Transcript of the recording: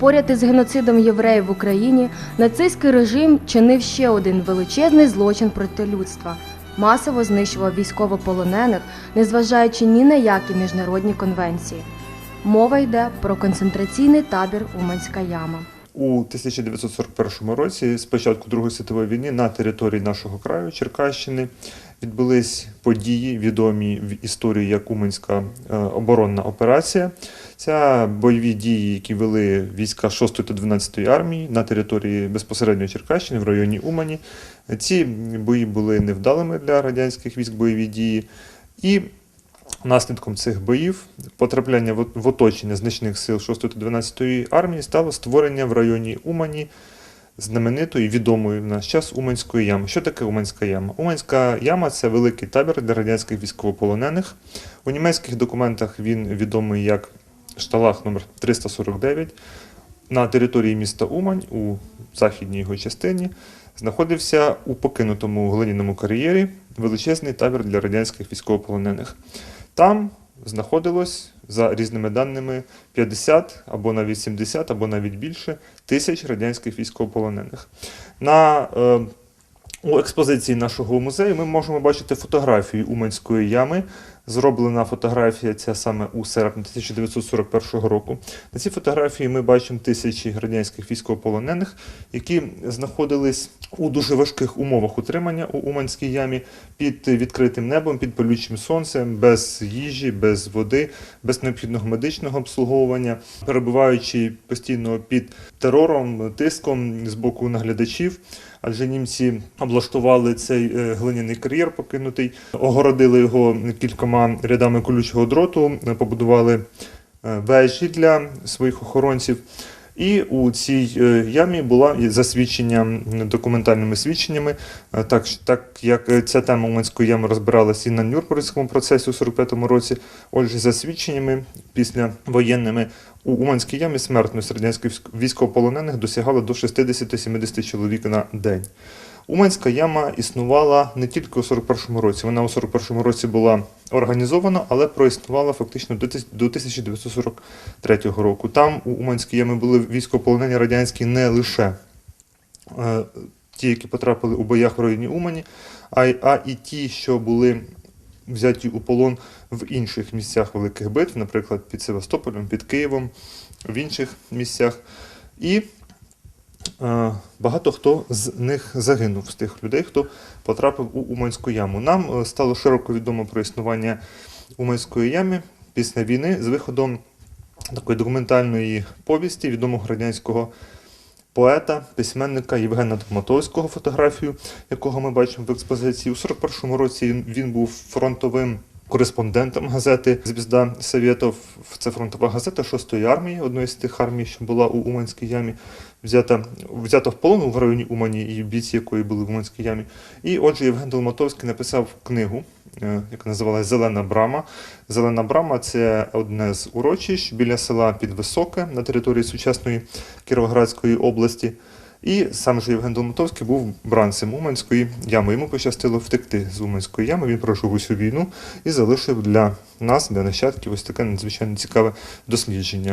Поряд із геноцидом євреїв в Україні нацистський режим чинив ще один величезний злочин проти людства. Масово знищував військовополонених, незважаючи ні на які міжнародні конвенції. Мова йде про концентраційний табір Уманська яма. У 1941 році, з початку Другої світової війни, на території нашого краю Черкащини відбулись події, відомі в історії як Уманська е, оборонна операція. Це бойові дії, які вели війська 6 та 12 армії на території безпосередньо Черкащини в районі Умані. Ці бої були невдалими для радянських військ бойові дії. І Наслідком цих боїв потрапляння в оточення значних сил 6 та 12 армії стало створення в районі Умані знаменитої відомої в наш час Уманської ями. Що таке Уманська яма? Уманська яма це великий табір для радянських військовополонених. У німецьких документах він відомий як шталах номер 349 на території міста Умань у західній його частині знаходився у покинутому глиняному кар'єрі величезний табір для радянських військовополонених. Там знаходилось за різними даними 50 або навіть 70, або навіть більше тисяч радянських військовополонених. На е, у експозиції нашого музею ми можемо бачити фотографію Уманської ями. Зроблена фотографія ця саме у серпні 1941 року. На цій фотографії ми бачимо тисячі радянських військовополонених, які знаходились у дуже важких умовах утримання у Уманській ямі під відкритим небом, під палючим сонцем, без їжі, без води, без необхідного медичного обслуговування, перебуваючи постійно під терором, тиском з боку наглядачів. Адже німці облаштували цей е, глиняний кар'єр покинутий, огородили його кількома рядами колючого дроту, е, побудували е, вежі для своїх охоронців. І у цій е, ямі була і за свідченням, м, документальними свідченнями, так, так як ця тема Уманської ями розбиралась і на Нюрнберзькому процесі у 45-му році, отже, за свідченнями після воєнними у Уманській ямі смертність радянських військовополонених досягала до 60-70 чоловік на день. Уманська яма існувала не тільки у 41-му році. Вона у 41-му році була організована, але проіснувала фактично до 1943 року. Там у Уманській ямі були військовополонені радянські не лише е, ті, які потрапили у боях в районі Умані, а, і ті, що були взяті у полон в інших місцях великих битв, наприклад, під Севастополем, під Києвом, в інших місцях. І Багато хто з них загинув з тих людей, хто потрапив у Уманську яму. Нам е, стало широко відомо про існування Уманської ями після війни з виходом такої документальної повісті відомого радянського поета, письменника Євгена Томатовського, фотографію, якого ми бачимо в експозиції. У 41-му році він був фронтовим кореспондентом газети Звізда Совєтов. Це фронтова газета 6-ї армії, одної з тих армій, що була у Уманській ямі, взята, взята в полон в районі Умані, і бійці якої були в Уманській ямі. І отже, Євген Долматовський написав книгу, е, яка називалась Зелена брама. Зелена брама це одне з урочищ біля села Підвисоке на території сучасної Кіровоградської області. І сам же Євген Долматовський був бранцем Уманської ями. Йому пощастило втекти з Уманської ями. Він пройшов усю війну і залишив для нас, для нащадків, ось таке надзвичайно цікаве дослідження.